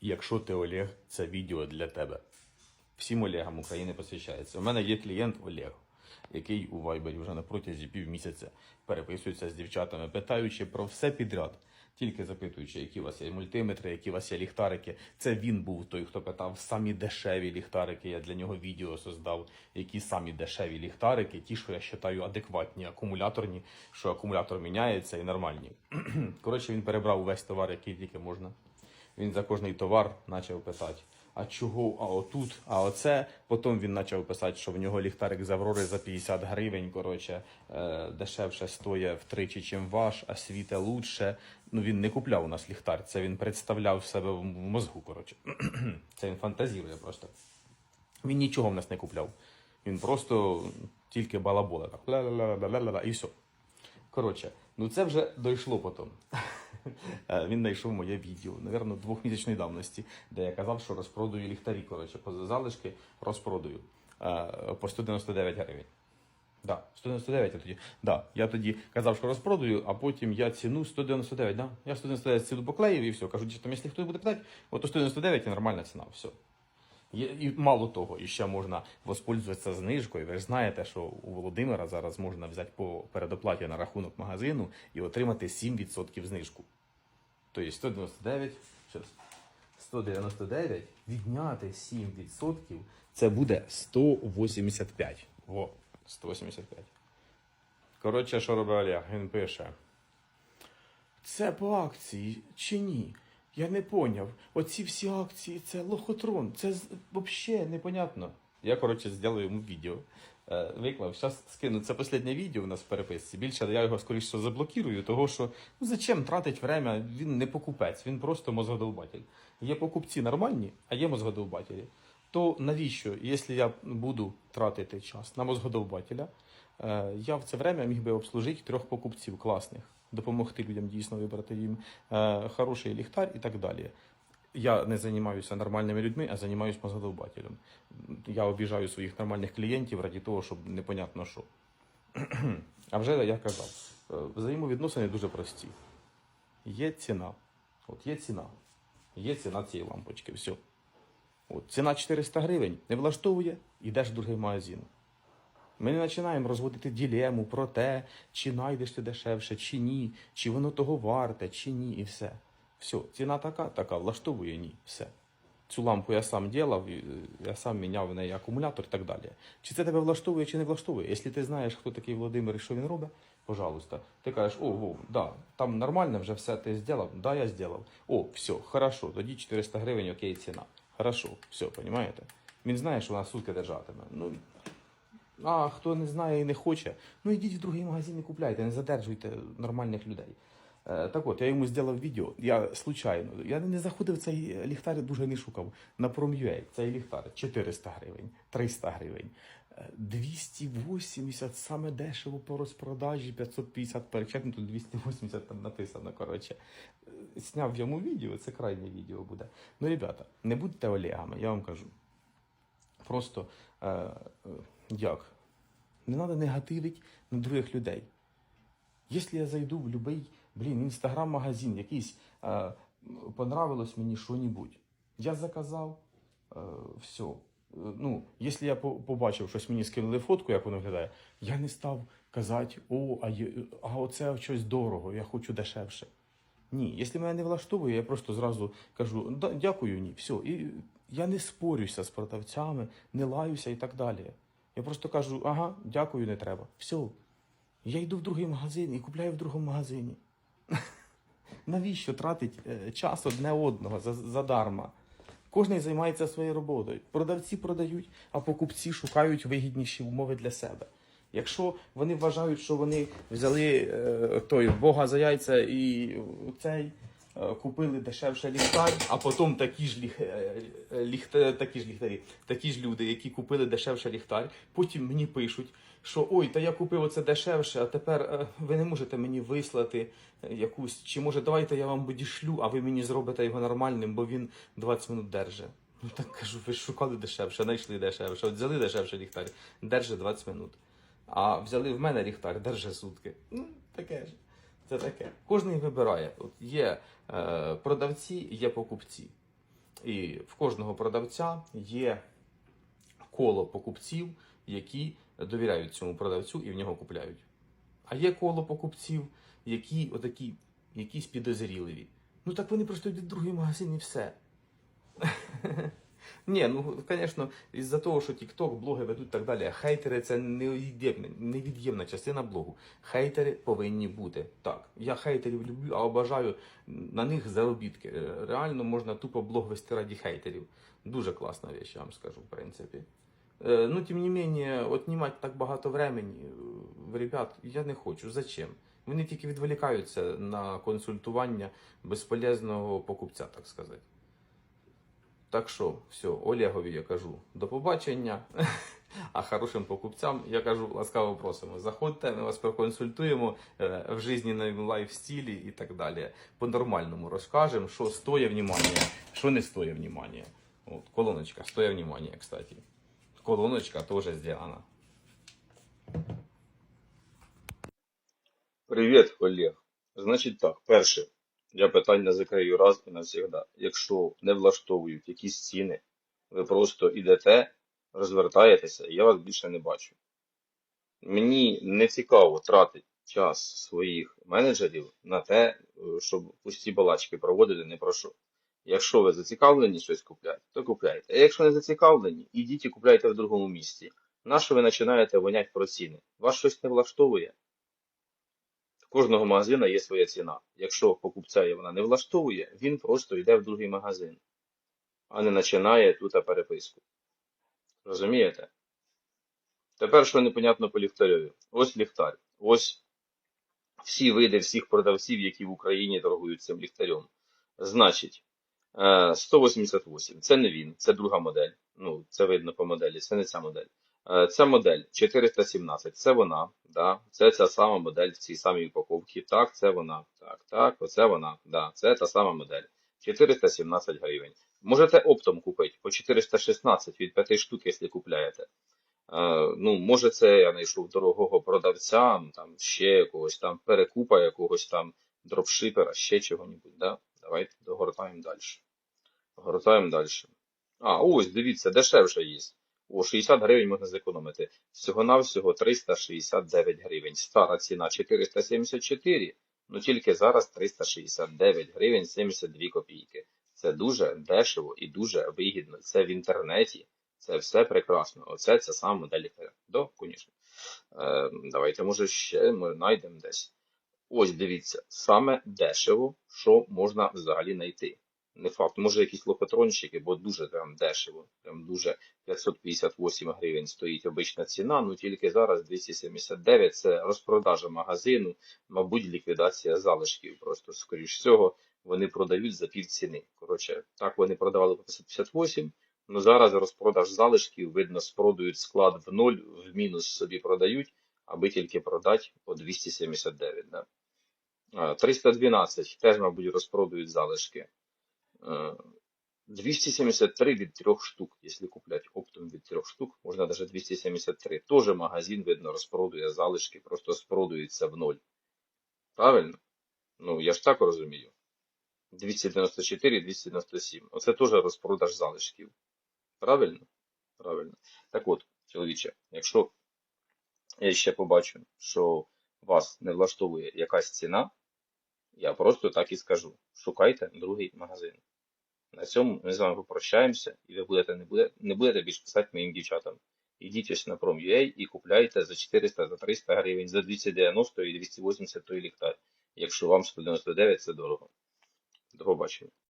Якщо ти Олег, це відео для тебе. Всім Олегам України посвящається. У мене є клієнт Олег, який у Вайбері вже на протязі півмісяця переписується з дівчатами, питаючи про все підряд. Тільки запитуючи, які у вас є мультиметри, які у вас є ліхтарики. Це він був той, хто питав самі дешеві ліхтарики. Я для нього відео создав, які самі дешеві ліхтарики, ті, що я вважаю адекватні, акумуляторні, що акумулятор міняється і нормальні. Коротше, він перебрав увесь товар, який тільки можна. Він за кожний товар почав писати. А чого? А отут, а оце. Потім він почав писати, що в нього ліхтарик з Аврори за 50 гривень. Коротше, е, дешевше стоїть втричі, чим ваш, а світе лучше. Ну він не купляв у нас ліхтар. Це він представляв себе в мозгу. Коротше, це він фантазірує просто. Він нічого в нас не купляв. Він просто тільки балабола. Так, ла-ла-ла-ла-ла-ла, і все. Коротше, ну це вже дійшло потім. Е, Він знайшов моє відео, напевно, двохмісячної давності, де я казав, що розпродаю ліхтарі. Коротше, по залишки розпродаю е, по 199 гривень. Да, 199 я тоді. Да, я тоді казав, що розпродаю, а потім я ціну 199, да? Я 199 ціну поклеїв і все. Кажу, що там, якщо хтось буде питати, от 199 і нормальна ціна, все. І мало того, і ще можна воспользуватися знижкою. Ви ж знаєте, що у Володимира зараз можна взяти по передоплаті на рахунок магазину і отримати 7% знижку. Тобто 199, щас, 199 відняти 7% це буде 185. Во, 185. Коротше, що робить Олег? Він пише. Це по акції чи ні? Я не поняв. Оці всі акції це лохотрон. Це взагалі непонятно. Я, коротше, зроблю йому відео. Е, Виклав, зараз скину. Це останнє відео у нас в переписці. Більше я його скоріше заблокірую, того що ну зачем тратить время? Він не покупець, він просто мозгодолбатель. Є покупці нормальні, а є мозгодолбателі. То навіщо, якщо я буду тратити час на мозгодолбателя, е, я в це время міг би обслужити трьох покупців класних, допомогти людям дійсно вибрати їм е, хороший ліхтар і так далі. Я не займаюся нормальними людьми, а займаюся мозгодолбателем. Я обіжаю своїх нормальних клієнтів раді того, щоб непонятно що. А вже я казав, е, взаємовідносини дуже прості. Є ціна. От є ціна. Є ціна цієї лампочки. Все. От, ціна 400 гривень не влаштовує, йдеш в другий магазин. Ми не починаємо розводити ділему про те, чи знайдеш ти дешевше, чи ні, чи воно того варте, чи ні, і все. Все, ціна така, така, влаштовує ні, все. Цю лампу я сам ділав, е, я сам міняв в неї акумулятор і так далі. Чи це тебе влаштовує, чи не влаштовує? Якщо ти знаєш, хто такий Володимир і що він робить, пожалуйста, ти кажеш, о, Вов, да, там нормально вже все ти зробив, да, я зробив. О, все, хорошо, тоді 400 гривень, окей, ціна. Хорошо, все, розумієте? Він знає, що вона сутки держатиме. Ну, а хто не знає і не хоче, ну йдіть в другий магазин і купляйте, не задержуйте нормальних людей. Е, Так от, я йому зробив відео. Я случайно, я не заходив цей ліхтар, дуже не шукав. На Prom.ua цей ліхтар 400 гривень, 300 гривень, е, 280 саме дешево по розпродажі, 550 перечетно, тут 280 там написано. Коротше, Е, сняв йому відео, це крайнє відео буде. Ну, ребята, не будьте Олегами, я вам кажу. Просто е, е, як? Не треба негативити на других людей. Якщо я зайду в будь-який, блін, інстаграм-магазин, якийсь, е, понравилось мені що-небудь, я заказав, е, все. Е, Ну, якщо я побачив, щось мені скинули фотку, як воно виглядає, я не став казати, о, а, є, а оце щось дорого, я хочу дешевше. Ні, якщо мене не влаштовує, я просто зразу кажу «Да, дякую, ні, все. І я не спорюся з продавцями, не лаюся і так далі. Я просто кажу, ага, дякую, не треба. Все. Я йду в другий магазин і купляю в другому магазині. Навіщо тратить е, час одне одного задарма? Кожен займається своєю роботою. Продавці продають, а покупці шукають вигідніші умови для себе. Якщо вони вважають, що вони взяли е, той Бога за яйця і цей е, купили дешевше ліхтар, а потім такі ж ліх, ліхтарі, такі ж люди, які купили дешевше ліхтар, потім мені пишуть, що ой, та я купив оце дешевше, а тепер е, ви не можете мені вислати е, якусь, чи може давайте я вам бодішлю, а ви мені зробите його нормальним, бо він 20 минут держить. Ну так кажу, ви шукали дешевше, знайшли дешевше, от взяли дешевше ліхтар, держи 20 минут. А взяли в мене ліхтар, держи сутки. Ну, таке ж. Це таке. Кожен вибирає. От є е, продавці, є покупці. І в кожного продавця є коло покупців, які довіряють цьому продавцю і в нього купляють. А є коло покупців, які отакі, якісь підозріливі. Ну так вони просто йдуть в другий магазин і все. Ні, ну звісно, із-за того, що TikTok, блоги ведуть так далі, хейтери це невід'ємна, частина блогу. Хейтери повинні бути. Так, я хейтерів люблю, а обажаю на них заробітки. Реально можна тупо блог вести раді хейтерів. Дуже класна річ, я вам скажу, в принципі. Е, Ну, тим не менее, отнімати так багато времени е, ребят я не хочу. Зачем? Вони тільки відволікаються на консультування безполезного покупця, так сказати. Так що, все, Олегові я кажу до побачення. А хорошим покупцям я кажу ласкаво просимо. Заходьте, ми вас проконсультуємо е, в жизненному лайфстилі і так далі. По-нормальному розкажемо, що стоїть внимання, що не стоїть внимання. От, колоночка стоїть внимання, кстати. Колоночка теж зроблена. Привіт, Олег. Значить так, перше, я питання закрию раз і навсігда. Якщо не влаштовують якісь ціни, ви просто йдете, розвертаєтеся, і я вас більше не бачу. Мені не цікаво тратити час своїх менеджерів на те, е, щоб пусті балачки проводили не про що. Якщо ви зацікавлені щось купляти, то купляйте. А якщо не зацікавлені, ідіть і купляйте в другому місці. Нащо ви починаєте воняти про ціни? Вас щось не влаштовує? Кожного магазина є своя ціна. Якщо покупця вона не влаштовує, він просто йде в другий магазин, а не починає тут переписку. Розумієте? Тепер, що непонятно по ліхтарю. Ось ліхтар. Ось всі види всіх продавців, які в Україні торгують цим ліхтарем. Значить, 188. Це не він, це друга модель. Ну, це видно по моделі, це не ця модель. Е, Це модель 417, це вона, да, це ця сама модель в цій самій упаковці. Так, це вона. Так, так, оце вона. Да, це та сама модель. 417 гривень. Можете оптом купити по 416 від 5 штук, якщо купляєте. Е, ну, може, це я знайшов дорогого продавця, там ще якогось там перекупа, якогось там дропшипера, ще чого-небудь. Да? Давайте догортаємо далі. Гортаємо далі. А, ось, дивіться, дешевше є. О, 60 гривень можна зекономити. Всього-навсього 369 гривень. Стара ціна 474, ну тільки зараз 369 гривень 72 копійки. Це дуже дешево і дуже вигідно. Це в інтернеті. Це все прекрасно. Оце це саме модель. Да, звісно. Е, давайте, може, ще ми знайдемо десь. Ось дивіться, саме дешево, що можна взагалі знайти. Не факт, може якісь лохотронщики, бо дуже прям дешево. Прям дуже 558 гривень стоїть обична ціна, ну тільки зараз 279 це розпродажа магазину, мабуть, ліквідація залишків. Просто, скоріш всього, вони продають за пів ціни. Коротше, так вони продавали по 558, ну зараз розпродаж залишків, видно, спродають склад в ноль, в мінус собі продають, аби тільки продати по 279. Да? А, 312 теж, мабуть, розпродають залишки. Е, 273 від трьох штук, якщо куплять оптом від трьох штук, можна навіть 273. Тоже магазин, видно, розпродує залишки, просто спродується в ноль. Правильно? Ну, я ж так розумію. 294, 297. Оце теж розпродаж залишків. Правильно? Правильно. Так от, чоловіче, якщо я ще побачу, що вас не влаштовує якась ціна, я просто так і скажу. Шукайте другий магазин. На цьому ми з вами попрощаємося, і ви будете не, буде, не будете більше писати моїм дівчатам. Ідіть ось на Prom.ua і купляйте за 400, за 300 гривень, за 290 і 280 той ліхтар. Якщо вам 199 це дорого. До побачення.